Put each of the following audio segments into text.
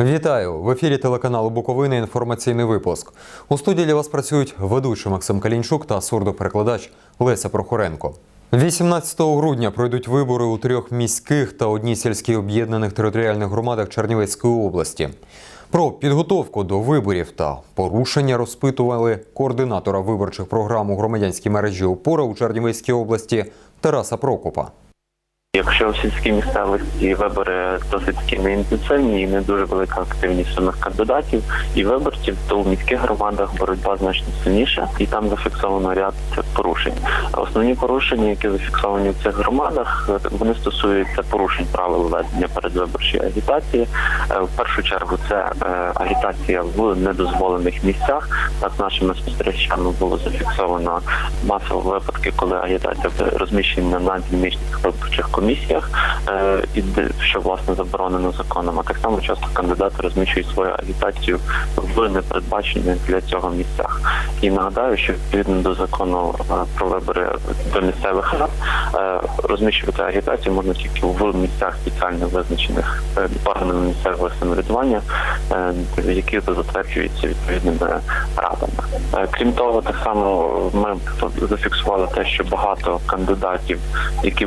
Вітаю в ефірі телеканалу Буковина. Інформаційний випуск. У студії для вас працюють ведучий Максим Калінчук та сурдоперекладач Леся Прохоренко. 18 грудня пройдуть вибори у трьох міських та одній сільській об'єднаних територіальних громадах Чернівецької області. Про підготовку до виборів та порушення розпитували координатора виборчих програм у громадянській мережі опора у Чернівецькій області Тараса Прокопа. Якщо в сільській місцевості вибори досить такі неінтенсивні і не дуже велика активність самих кандидатів і виборців, то в міських громадах боротьба значно сильніша, і там зафіксовано ряд порушень. Основні порушення, які зафіксовані в цих громадах, вони стосуються порушень правил ведення передвиборчої агітації. Е, В першу чергу це е, агітація в недозволених місцях. Так нашими спостерігачами було зафіксовано масово випадки, коли агітація розміщена на дільничних виборчих комісіях, е, що власне заборонено законом. А так само часто кандидати розміщують свою агітацію в непередбачених для цього місцях. І нагадаю, що відповідно до закону е, про вибори до місцевих рад е, розміщувати агітацію можна тільки в місцях спеціально визначених органами місцевого самоврядування, які затверджуються відповідними радами. Крім того, так само ми зафіксували те, що багато кандидатів, які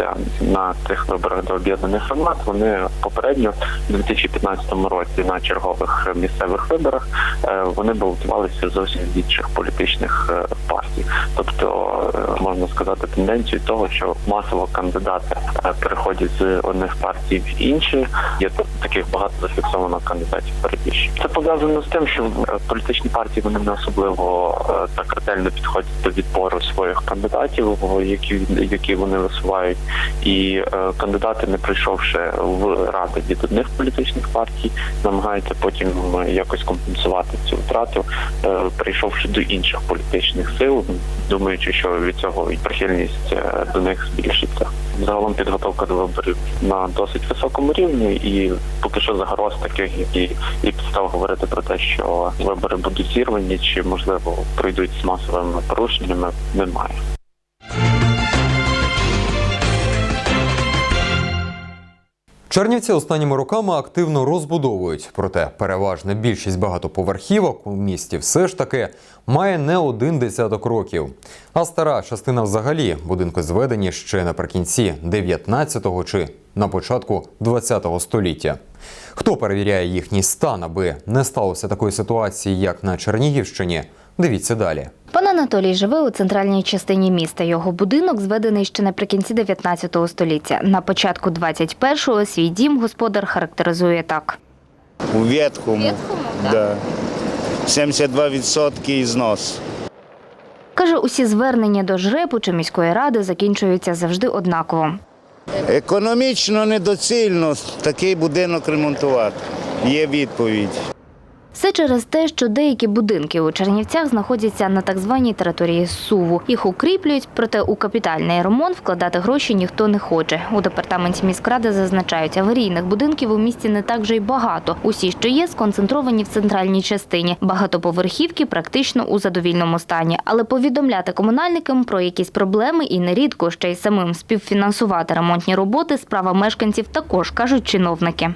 балотуються на цих виборах до об'єднаних громад, вони попередньо у 2015 році на чергових місцевих виборах е, вони балотувалися зовсім з інших політичних е, партій. Тобто е, можна сказати тенденцію того, що масово кандидати переходять з одних партій в інші. Є таких багато зафіксовано кандидатів перебіжчиків. Це пов'язано з тим, що політичні партії вони не особливо так ретельно підходять до відбору своїх кандидатів, які які вони висувають, і е, кандидати, не прийшовши в ради від одних політичних партій, намагаються потім е, якось компенсувати цю втрату, е, прийшовши до інших політичних сил, думаючи, що від цього і прихильність до них збільшиться. Загалом підготовка до виборів на досить високому рівні, і поки що загроз таких, які і підстав говорити про те, що вибори будуть зірвані, чи можливо пройдуть з масовими порушеннями, немає. Чернівці останніми роками активно розбудовують, проте переважна більшість багатоповерхівок у місті все ж таки має не один десяток років. А стара частина взагалі будинки зведені ще наприкінці 19-го чи на початку 20-го століття. Хто перевіряє їхній стан, аби не сталося такої ситуації, як на Чернігівщині? Дивіться далі. Пан Анатолій живе у центральній частині міста. Його будинок зведений ще наприкінці 19 століття. На початку 21-го свій дім господар характеризує так. У ветхому. Да. 72% ізнос. Каже, усі звернення до жрепу чи міської ради закінчуються завжди однаково. Економічно недоцільно такий будинок ремонтувати. Є відповідь. Все через те, що деякі будинки у Чернівцях знаходяться на так званій території Суву. Їх укріплюють, проте у капітальний ремонт вкладати гроші ніхто не хоче. У департаменті міськради зазначають, аварійних будинків у місті не так же й багато. Усі, що є, сконцентровані в центральній частині. Багатоповерхівки практично у задовільному стані. Але повідомляти комунальникам про якісь проблеми і нерідко ще й самим співфінансувати ремонтні роботи справа мешканців також кажуть чиновники.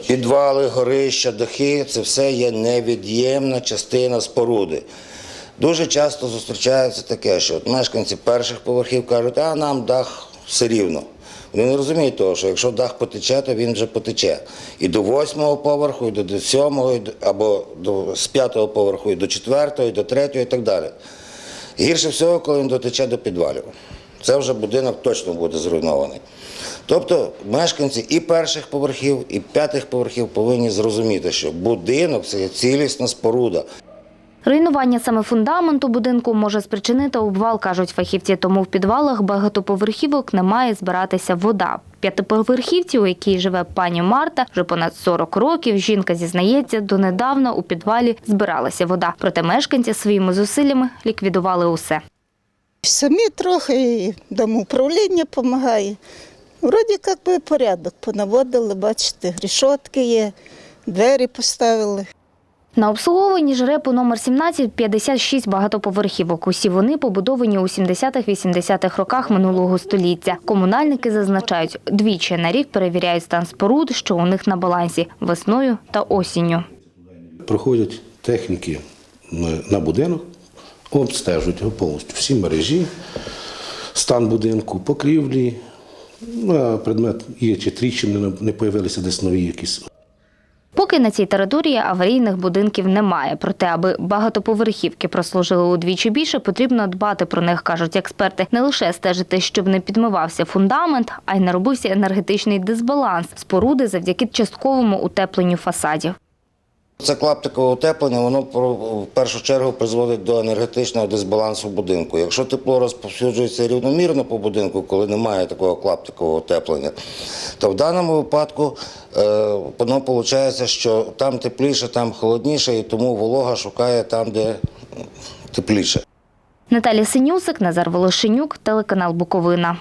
Підвали, горища, дахи це все є невід'ємна частина споруди. Дуже часто зустрічається таке, що от мешканці перших поверхів кажуть, а нам дах все рівно. Вони не розуміють того, що якщо дах потече, то він вже потече. І до восьмого поверху, і до сьомого, або до, з п'ятого поверху, і до четвертого, і до третього, і так далі. Гірше всього, коли він дотече до підвалів. Це вже будинок точно буде зруйнований. Тобто мешканці і перших поверхів, і п'ятих поверхів повинні зрозуміти, що будинок це цілісна споруда. Руйнування саме фундаменту будинку може спричинити обвал, кажуть фахівці. Тому в підвалах багатоповерхівок не має збиратися вода. П'ятиповерхівці, у якій живе пані Марта, вже понад 40 років. Жінка зізнається, донедавна у підвалі збиралася вода. Проте мешканці своїми зусиллями ліквідували усе. Самі трохи і домоуправління допомагає. Вроді як би порядок понаводили, бачите, рішотки є, двері поставили. На обслуговуванні ЖРЕПу номер 17 – 56 багатоповерхівок. Усі вони побудовані у 70-80-х роках минулого століття. Комунальники зазначають, двічі на рік перевіряють стан споруд, що у них на балансі – весною та осінню. Проходять техніки на будинок, обстежують його повністю всі мережі, стан будинку, покрівлі, на предмет є чи тріщини не- появилися десь нові якісь. Поки на цій території аварійних будинків немає. Проте, аби багатоповерхівки прослужили удвічі більше, потрібно дбати про них, кажуть експерти. Не лише стежити, щоб не підмивався фундамент, а й не робився енергетичний дисбаланс споруди завдяки частковому утепленню фасадів. Це клаптикове утеплення, воно в першу чергу призводить до енергетичного дисбалансу будинку. Якщо тепло розповсюджується рівномірно по будинку, коли немає такого клаптикового утеплення, то в даному випадку е, воно виходить, що там тепліше, там холодніше, і тому волога шукає там, де тепліше. Наталія Синюсик, Назар Волошенюк, телеканал Буковина.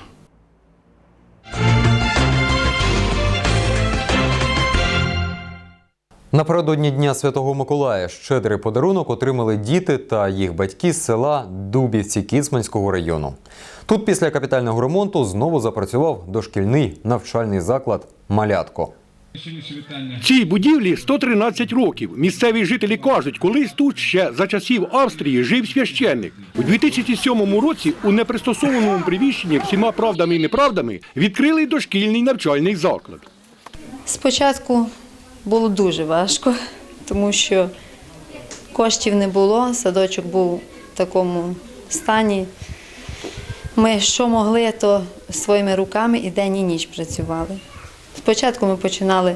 Напередодні Дня Святого Миколая щедрий подарунок отримали діти та їх батьки з села Дубівці Кіцманського району. Тут після капітального ремонту знову запрацював дошкільний навчальний заклад Малятко. Цій будівлі 113 років. Місцеві жителі кажуть, колись тут ще за часів Австрії жив священник. У 2007 році у непристосованому приміщенні всіма правдами і неправдами відкрили дошкільний навчальний заклад. Спочатку було дуже важко, тому що коштів не було, садочок був в такому стані. Ми що могли, то своїми руками і день, і ніч працювали. Спочатку ми починали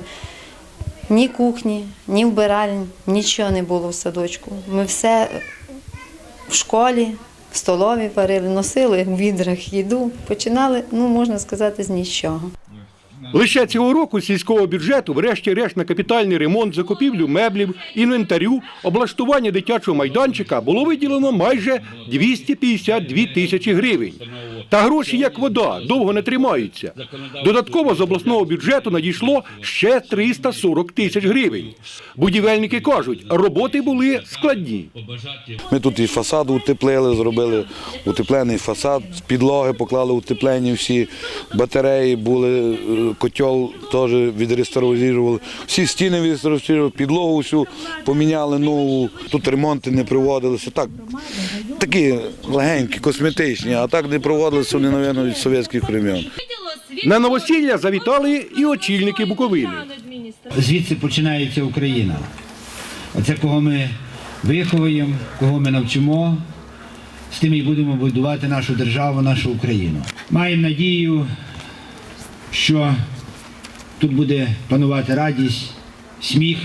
ні кухні, ні вбиральні, нічого не було в садочку. Ми все в школі, в столові варили, носили в відрах їду. Починали, ну можна сказати, з нічого. Лише цього року з сільського бюджету, врешті-решт, на капітальний ремонт, закупівлю меблів, інвентарю, облаштування дитячого майданчика було виділено майже 252 тисячі гривень. Та гроші, як вода, довго не тримаються. Додатково з обласного бюджету надійшло ще 340 тисяч гривень. Будівельники кажуть, роботи були складні. Ми тут і фасад утеплили, зробили утеплений фасад, підлоги поклали утеплені всі, батареї були, е, котел теж відреставрували. Всі стіни відреставрували, підлогу всю поміняли нову. Тут ремонти не проводилися. Так, такі легенькі, косметичні, а так не проводилися вони, мабуть, від совєтських времен. На новосілля завітали і очільники Буковини. Звідси починається Україна. Оце кого ми виховуємо, кого ми навчимо, з тим і будемо будувати нашу державу, нашу Україну. Маємо надію, що тут буде панувати радість, сміх.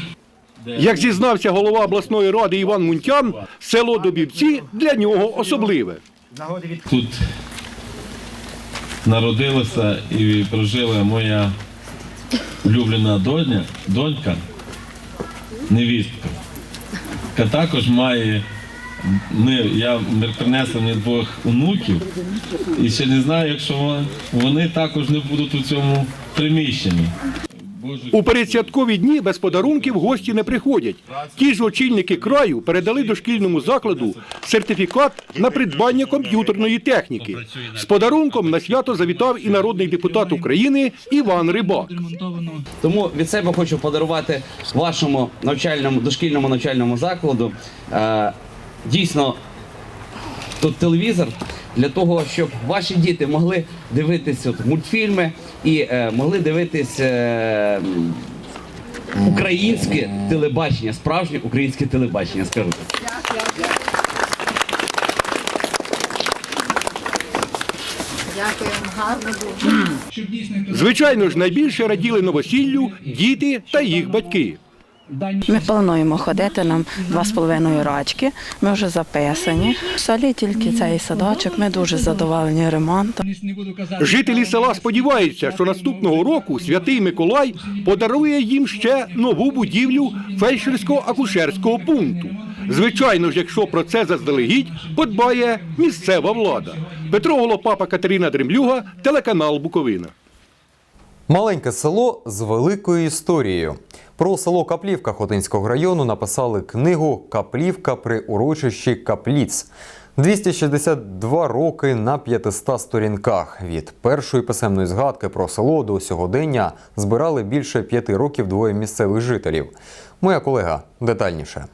Як зізнався голова обласної ради Іван Мунтян, село Добівці для нього особливе. Тут народилася і прожила моя улюблена доня, донька, невістка, яка також має. Ми, я ми принесли мені двох онуків, і ще не знаю, якщо вони також не будуть у цьому приміщенні. У передсвяткові дні без подарунків гості не приходять. Ті ж очільники краю передали дошкільному закладу сертифікат на придбання комп'ютерної техніки. З подарунком на свято завітав і народний депутат України Іван Рибак. Тому від себе хочу подарувати вашому навчальному дошкільному навчальному закладу е, дійсно тут телевізор для того, щоб ваші діти могли дивитись от мультфільми і е, могли дивитись е, українське телебачення, справжнє українське телебачення. Скажу так. Звичайно ж, найбільше раділи новосіллю діти та їх батьки. Ми плануємо ходити нам два з половиною рочки. Ми вже записані. В селі тільки цей садочок. Ми дуже задоволені ремонтом. Жителі села сподіваються, що наступного року святий Миколай подарує їм ще нову будівлю фельдшерсько-акушерського пункту. Звичайно ж, якщо про це заздалегідь подбає місцева влада. Петро Голопапа, Катерина Дремлюга, телеканал Буковина. Маленьке село з великою історією. Про село Каплівка Хотинського району написали книгу Каплівка при урочищі Капліц. 262 роки на 500 сторінках. Від першої писемної згадки про село до сьогодення збирали більше п'яти років двоє місцевих жителів. Моя колега детальніше.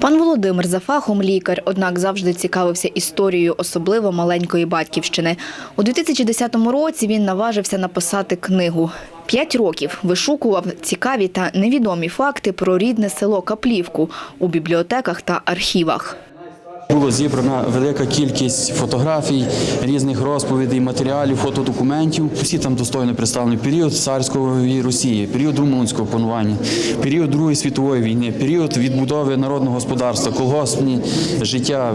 Пан Володимир за фахом лікар, однак завжди цікавився історією, особливо маленької батьківщини. У 2010 році він наважився написати книгу. П'ять років вишукував цікаві та невідомі факти про рідне село Каплівку у бібліотеках та архівах. Було зібрана велика кількість фотографій, різних розповідей, матеріалів, фотодокументів. Всі там достойно представлені період царської Росії, період румунського панування, період Другої світової війни, період відбудови народного господарства, колгоспні життя,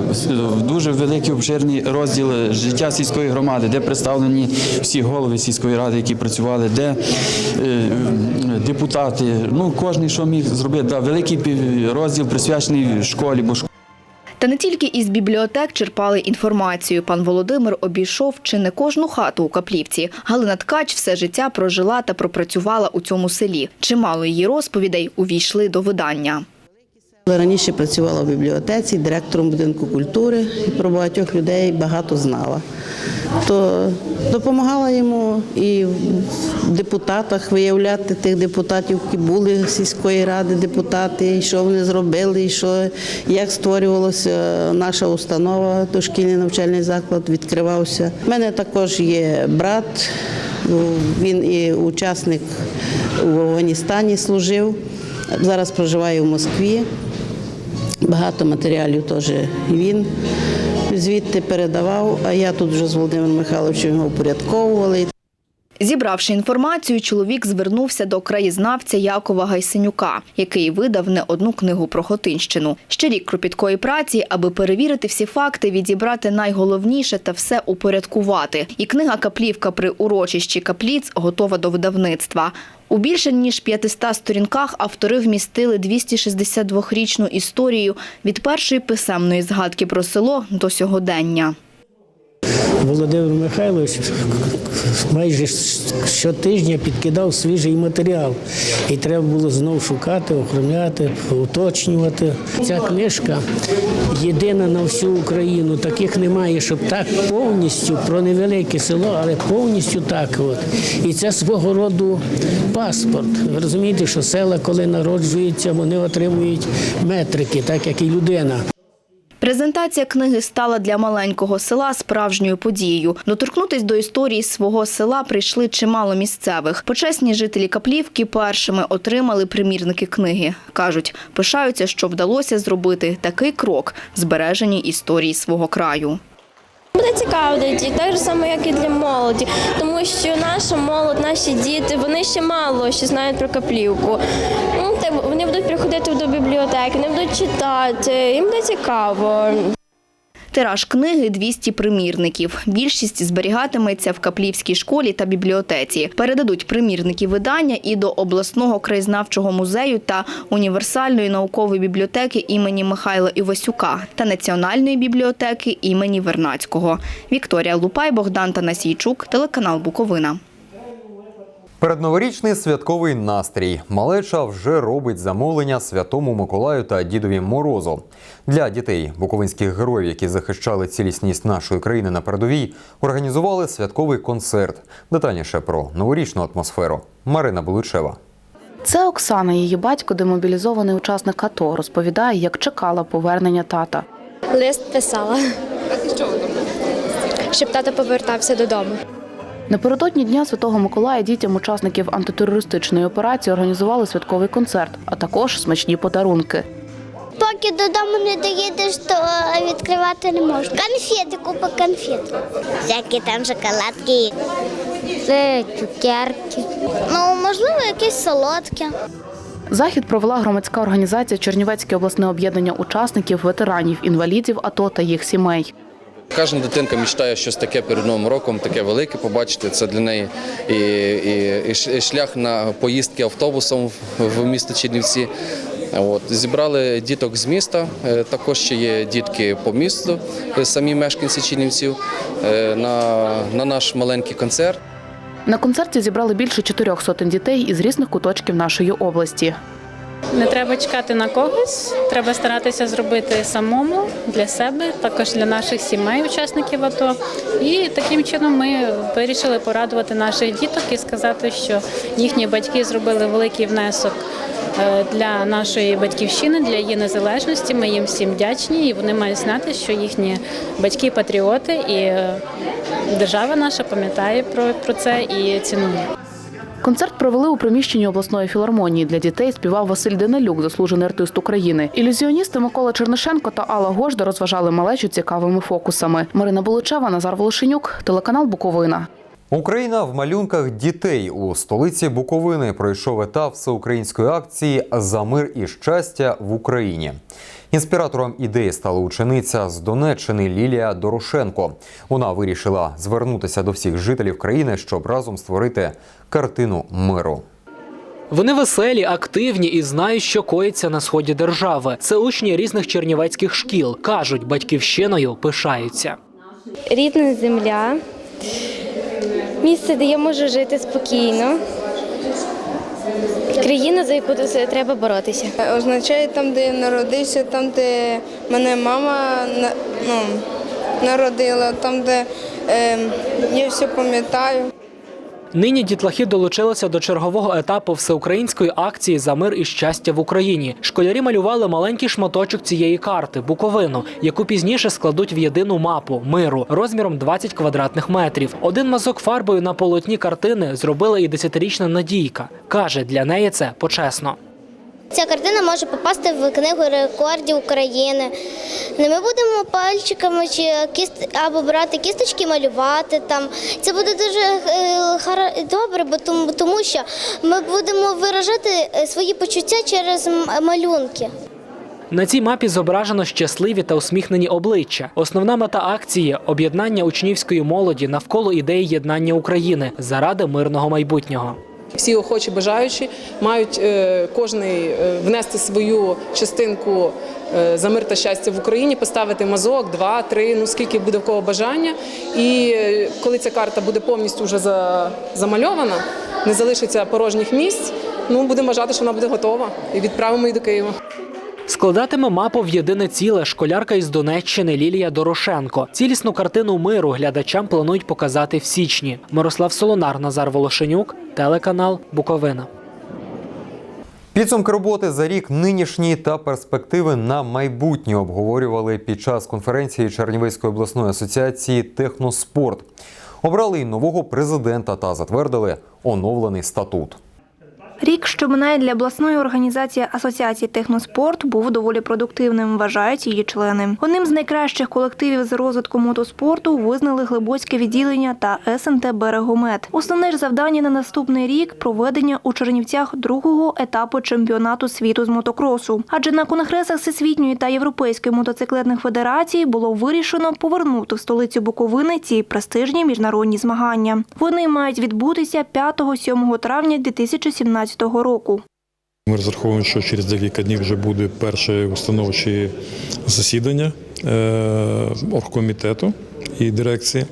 дуже великі обширні розділи життя сільської громади, де представлені всі голови сільської ради, які працювали, де е, депутати. Ну кожен, що міг зробити, да, великий розділ присвячений школі, бо Та не тільки із бібліотек черпали інформацію. Пан Володимир обійшов чи не кожну хату у Каплівці. Галина Ткач все життя прожила та пропрацювала у цьому селі. Чимало її розповідей увійшли до видання. Раніше працювала в бібліотеці, директором будинку культури і про багатьох людей багато знала. То допомагала йому і в депутатах виявляти тих депутатів, які були з сільської ради депутати, і що вони зробили, і що як створювалася наша установа, дошкільний навчальний заклад відкривався. У мене також є брат, він і учасник в Афганістані служив. Зараз проживає в Москві. Багато матеріалів теж він звідти передавав, а я тут вже з Володимиром Михайловичем його упорядковували. Зібравши інформацію, чоловік звернувся до краєзнавця Якова Гайсенюка, який видав не одну книгу про Хотинщину. Ще рік кропіткої праці, аби перевірити всі факти, відібрати найголовніше та все упорядкувати. І книга Каплівка при урочищі Капліц готова до видавництва. У більше ніж 500 сторінках автори вмістили 262-річну історію від першої писемної згадки про село до сьогодення. Володимир Михайлович майже щотижня підкидав свіжий матеріал. І треба було знову шукати, охороняти, уточнювати. Ця книжка єдина на всю Україну. Таких немає, щоб так повністю про невелике село, але повністю так. От. І це свого роду паспорт. Ви розумієте, що села, коли народжуються, вони отримують метрики, так як і людина. Презентація книги стала для маленького села справжньою подією. Доторкнутись до історії свого села прийшли чимало місцевих. Почесні жителі Каплівки першими отримали примірники книги. Кажуть, пишаються, що вдалося зробити такий крок збереженні історії свого краю. Буде цікаво для дітей, так само, як і для молоді, тому що наша молодь, наші діти, вони ще мало що знають про каплівку. Ну, Вони будуть приходити до бібліотеки, вони будуть читати, їм буде цікаво. Тираж книги 200 примірників. Більшість зберігатиметься в Каплівській школі та бібліотеці. Передадуть примірники видання і до обласного краєзнавчого музею та універсальної наукової бібліотеки імені Михайла Івасюка та Національної бібліотеки імені Вернацького. Вікторія Лупай, Богдан Танасійчук, телеканал Буковина. Передноворічний святковий настрій. Малеча вже робить замовлення святому Миколаю та дідові Морозу. Для дітей буковинських героїв, які захищали цілісність нашої країни на передовій, організували святковий концерт. Детальніше про новорічну атмосферу. Марина Булучева. Це Оксана, її батько, демобілізований учасник АТО, розповідає, як чекала повернення тата. Лист писала. Щоб тато повертався додому. Напередодні Дня Святого Миколая дітям учасників антитерористичної операції організували святковий концерт, а також смачні подарунки. Поки додому не доїдеш, то відкривати не можна. Конфети, купа конфет. Всякі там шоколадки, це цукерки. Ну, можливо, якесь солодке. Захід провела громадська організація Чернівецьке обласне об'єднання учасників, ветеранів, інвалідів АТО та їх сімей. Кожна дитинка мечтає щось таке перед новим роком, таке велике побачити. Це для неї і, і, і шлях на поїздки автобусом в- місто Чернівці. От зібрали діток з міста. е, Також ще є дітки по місту, е, самі мешканці Чернівців е, на, на наш маленький концерт. На концерті зібрали більше чотирьох сотень дітей із різних куточків нашої області. Не треба чекати на когось, треба старатися зробити самому для себе, також для наших сімей, учасників АТО. І таким чином ми вирішили порадувати наших діток і сказати, що їхні батьки зробили великий внесок е, для нашої батьківщини, для її незалежності. Ми їм всім вдячні, і вони мають знати, що їхні батьки патріоти, і е, держава наша пам'ятає про, про це і цінує. Концерт провели у приміщенні обласної філармонії. Для дітей співав Василь Денилюк, заслужений артист України. Ілюзіоністи Микола Чернишенко та Алла Гожда розважали малечу цікавими фокусами. Марина Болучева, Назар Волошенюк, телеканал Буковина. Україна в малюнках дітей у столиці Буковини пройшов етап всеукраїнської акції за мир і щастя в Україні. Інспіратором ідеї стала учениця з Донеччини Лілія Дорошенко. Вона вирішила звернутися до всіх жителів країни, щоб разом створити картину миру. Вони веселі, активні і знають, що коїться на сході держави. Це учні різних чернівецьких шкіл. кажуть, батьківщиною пишаються. Рідна земля, місце, де я можу жити спокійно. Країна, за яку треба боротися. Означає там, де я народився, там, де мене мама ну, народила, там, де е, я все пам'ятаю. Нині дітлахи долучилися до чергового етапу всеукраїнської акції за мир і щастя в Україні. Школярі малювали маленький шматочок цієї карти Буковину, яку пізніше складуть в єдину мапу миру розміром 20 квадратних метрів. Один мазок фарбою на полотні картини зробила і десятирічна Надійка. каже, для неї це почесно. Ця картина може попасти в книгу рекордів України. Не ми будемо пальчиками чи кіст або брати кісточки, малювати там. Це буде дуже е, добре, бо тому, що ми будемо виражати е, свої почуття через малюнки. На цій мапі зображено щасливі та усміхнені обличчя. Основна мета акції об'єднання учнівської молоді навколо ідеї єднання України заради мирного майбутнього. Всі охочі бажаючі мають е, кожний е, внести свою частинку е, за мир та щастя в Україні, поставити мазок, два, три, ну скільки буде в кого бажання. І коли ця карта буде повністю вже замальована, не залишиться порожніх місць. Ну будемо вважати, що вона буде готова, і відправимо її до Києва. Складатиме мапу в єдине ціле школярка із Донеччини Лілія Дорошенко. Цілісну картину миру глядачам планують показати в січні. Мирослав Солонар, Назар Волошенюк, телеканал Буковина. Підсумки роботи за рік нинішні та перспективи на майбутнє обговорювали під час конференції Чернівецької обласної асоціації Техноспорт. Обрали й нового президента та затвердили оновлений статут. Рік, що минає для обласної організації Асоціації техноспорт, був доволі продуктивним, вважають її члени. Одним з найкращих колективів з розвитку мотоспорту визнали Глибоцьке відділення та СНТ Берегомет. Основне ж завдання на наступний рік проведення у Чернівцях другого етапу чемпіонату світу з мотокросу. Адже на конгресах Всесвітньої та Європейської мотоциклетних федерацій було вирішено повернути в столицю Буковини ці престижні міжнародні змагання. Вони мають відбутися 5-7 травня 2017 року. Ми розраховуємо, що через декілька днів вже буде перше установче засідання е, оргкомітету і дирекції.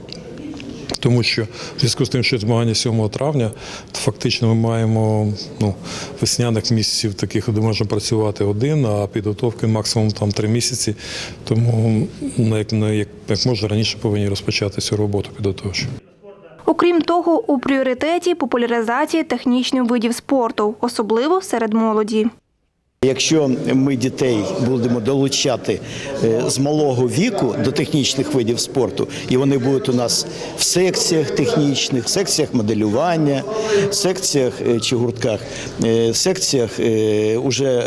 Тому що в зв'язку з тим, що змагання 7 травня, то фактично ми маємо ну, весняних місяців таких, де можна працювати один, а підготовки максимум там три місяці. Тому ну, як, ну, як, як можна раніше повинні розпочати цю роботу підготовчу. Окрім того, у пріоритеті популяризація технічних видів спорту, особливо серед молоді. Якщо ми дітей будемо долучати е, з малого віку до технічних видів спорту, і вони будуть у нас в секціях технічних, секціях моделювання, секціях е, чи гуртках, е, секціях уже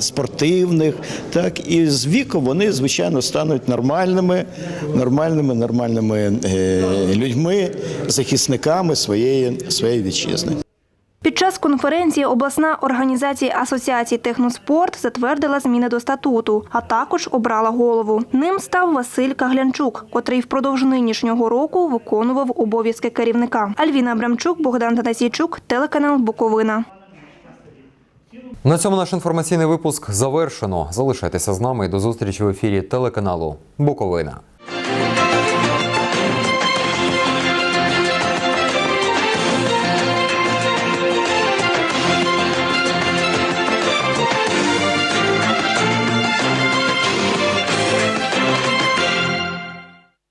спортивних, так і з віку вони звичайно стануть нормальними, нормальними, нормальними людьми, захисниками своєї своєї вітчизни. Під час конференції обласна організація Асоціації техноспорт затвердила зміни до статуту, а також обрала голову. Ним став Василь Каглянчук, котрий впродовж нинішнього року виконував обов'язки керівника. Альвіна Абрамчук, Богдан Танасійчук, телеканал Буковина. На цьому наш інформаційний випуск завершено. Залишайтеся з нами до зустрічі в ефірі телеканалу Буковина.